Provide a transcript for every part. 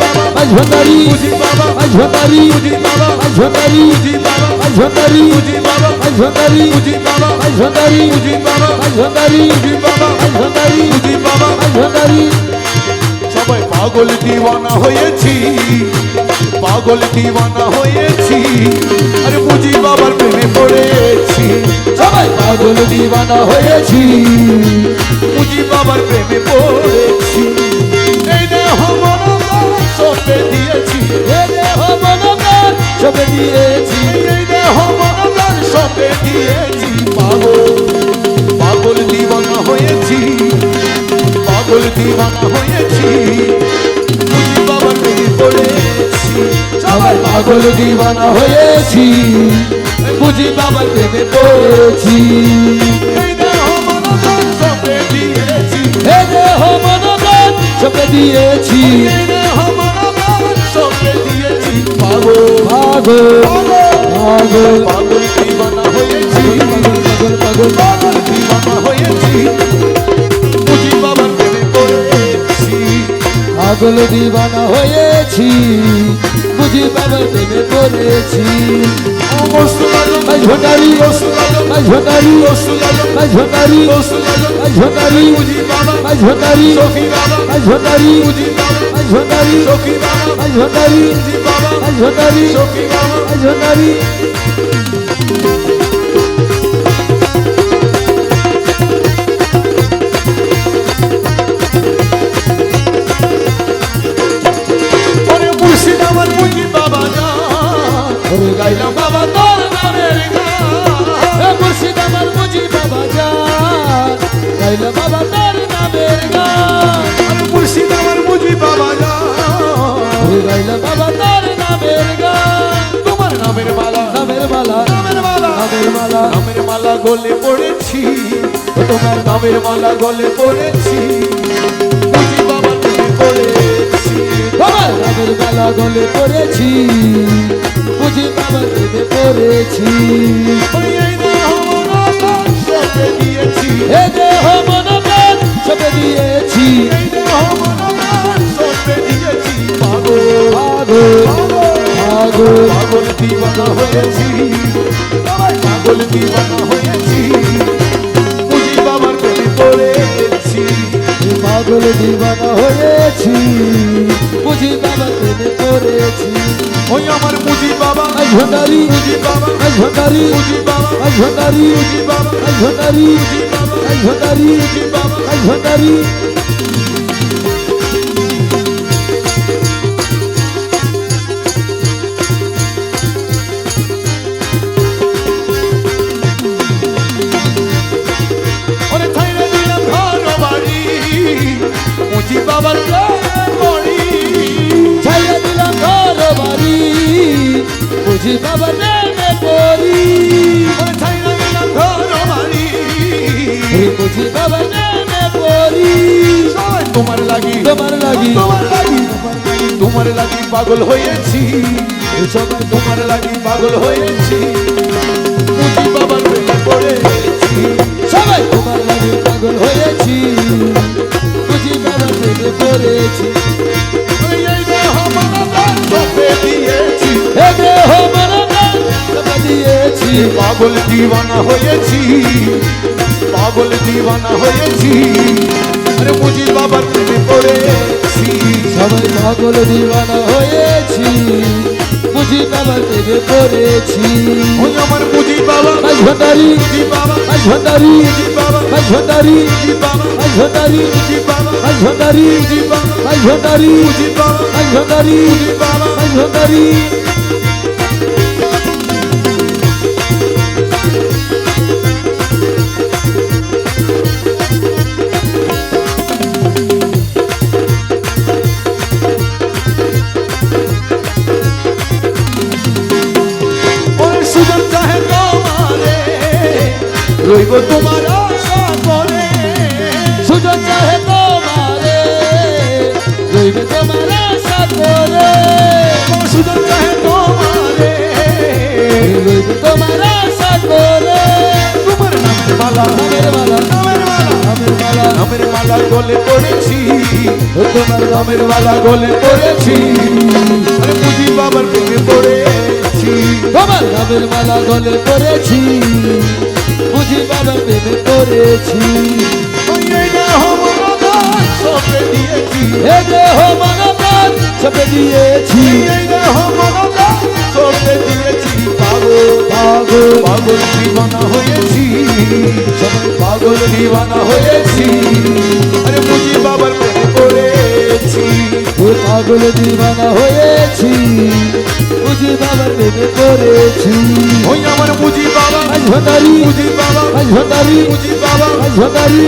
বাবা মাছ ভান্ডারি বাবা মাছ ভান্ডারি বাবা মাছ ভান্ডারি সবাই পাগল দিওয়ানা হয়েছি, পাগল দিওয়ানা হয়েছি, আরে বুঝি বাবার প্রেমে পড়েছি। সবাই পাগল দিবানা হয়েছি, বুঝি বাবার প্রেমে পড়েছি। সপে দিয়েছি। এ দেহ মনপ্রাণ সবে দিয়েছি। এই দেহ মনোবল সপে দিয়েছি। পাগল পাগল দিওয়ানা হয়েছি। পাগল দিওয়ানা হয়েছি। বাবার প্রেমে পড়েছি সবাই পাগল দিবানা হয়েছি। বুঝি বাবার প্রেমে পড়েছি সপে দিয়েছি। সবে দিয়েছি। দিয়েছি পাগল পাগল দিবানা হয়েছি পাগল পাগল পাগল দিবানা হয়েছি বুঝি বাবার পাগল দিবানা হয়েছি বুঝি বাবার প্রেমে পড়েছি মাঝ ঝোটারি মাঝ ঝোটারি মাঝ ঝোটারি মাঝ ঝোটারি মাঝ ঝোটারি মাঝ ঝোটারি মাঝ ঝোটারি মাঝ ঝোটারি মাঝ ঝোটারি মাঝ ভান্ডারি গাইলাম বাবা তার নামের গান। আরে মুর্শিদ আমার বুঝি বাবা ওরে গাইলাম বাবা তার নামের গান। তোমার নামের মালা নামের মালা নামের মালা। নামের মালা। নামের মালা গলে পড়েছি। তোমার নামের মালা গলে পড়েছি। বুঝি বাবা তুমি পড়েছি। বাবা নামের মালা গলে পড়েছি। বুঝি বাবা প্রেমে পড়েছি। দিওয়ানা হয়েছি। পাগল দিওয়ানা হয়েছি? বুঝি বাবার প্রেমে পড়েছি পাগল দিবানা হয়েছি? বুঝি বাবা প্রেমে পড়েছি। ওই আমার বুঝি বাবা। আজ ভান্ডারি বুঝি বাবা। আজ ভান্ডারি বুঝি বাবা। আজ ভান্ডারি বুঝি বাবা। আজ ভান্ডারি বুঝি বাবা। আজ ভান্ডারি বুঝি বাবা। আজ ভান্ডারি বাবা প্রেমে পড়ি। বুঝি প্রেমে পড়ি। তোমার লাগি তোমার লাগি। তোমার লাগি তোমার লাগি পাগল হয়েছি। সবাই তোমার লাগি পাগল হয়েছি। বুঝি বাবার প্রেমে পড়েছি। সবাই তোমার লাগে পাগল হয়েছি। বুঝি বাবা প্রেমে পড়েছি। এই পাগল দিওয়ানা হয়েছি। পাগল দিওয়ানা হয়েছি। আরে বুঝি বাবার প্রেমে পড়েছি। সবাই পাগল দিবানা হয়েছি। বুঝি বাবা প্রেমে পড়েছি। ওই আমার বুঝি বাবা। মাঝ ভান্ডারি। বুঝি বাবা। মাঝ ভান্ডারি। বুঝি বাবা। মাঝ ভান্ডারি। বুঝি বাবা। মাঝ ভান্ডারি। বুঝি বাবা। মাঝ ভান্ডারি। বুঝি বাবা। মাঝ ভান্ডারি। বুঝি বাবা। মাঝ ভান্ডারি। বুঝি বাবা। মাঝ ভান্ডারি। রইব তোমার করে। সুযোগ চাহে তোমারে। রইবে তোমার করে। সুজন চাহে তোমারে। রইবে তোমার করে। তোমার নামের মালা নামের মালা নামের মালা নামের মালা নামের মালা গলে পড়েছি। তোমার নামের মালা গলে পড়েছি। বুঝি বাবার প্রেমে পড়েছি। তোমার নামের মালা গলে পড়েছি। বুঝি বাবা প্রেমে করেছি। হে দেহ মনদান সবে দিয়েছি। সবে দিয়েছি। পাগল পাগল। হয়েছি। সবাই পাগল দিবানা হয়েছি। আরে বুঝি বাবার প্রেমে করেছি। পাগল দিবানা হয়েছি। বুঝি বাবার প্রেমে পড়েছি ওই আমার বুঝি বাবা আজ ভাতারি বুঝি বাবা আজ ভাতারি বুঝি বাবা আজ ভাতারি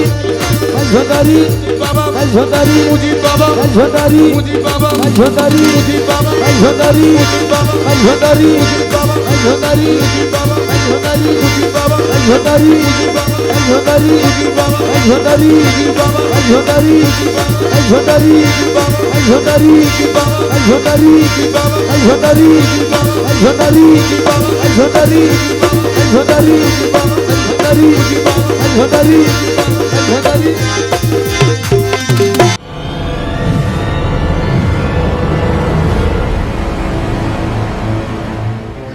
আজ ভাতারি বাবা আজ ভাতারি বুঝি বাবা আজ ভাতারি বুঝি বাবা আজ ভাতারি বুঝি বাবা আজ ভাতারি বুঝি বাবা আজ ভাতারি বুঝি বাবা আজ ভাতারি বুঝি বাবা ভান্ডারি বুঝি বাবা আজ ভান্ডারি বুঝি বাবা আজ ভান্ডারি বুঝি বাবা আজ ভান্ডারি বুঝি বাবা আজ ভান্ডারি আজ ভান্ডারি বুঝি বাবা আজ ভান্ডারি বুঝি বাবা আজ ভান্ডারি বুঝি বাবা আজ ভান্ডারি বুঝি বাবা আজ ভান্ডারি বুঝি বাবা আজ ভান্ডারি আজ ভান্ডারি বুঝি বাবা আজ ভান্ডারি বুঝি বাবা আজ ভান্ডারি আজ ভান্ডারি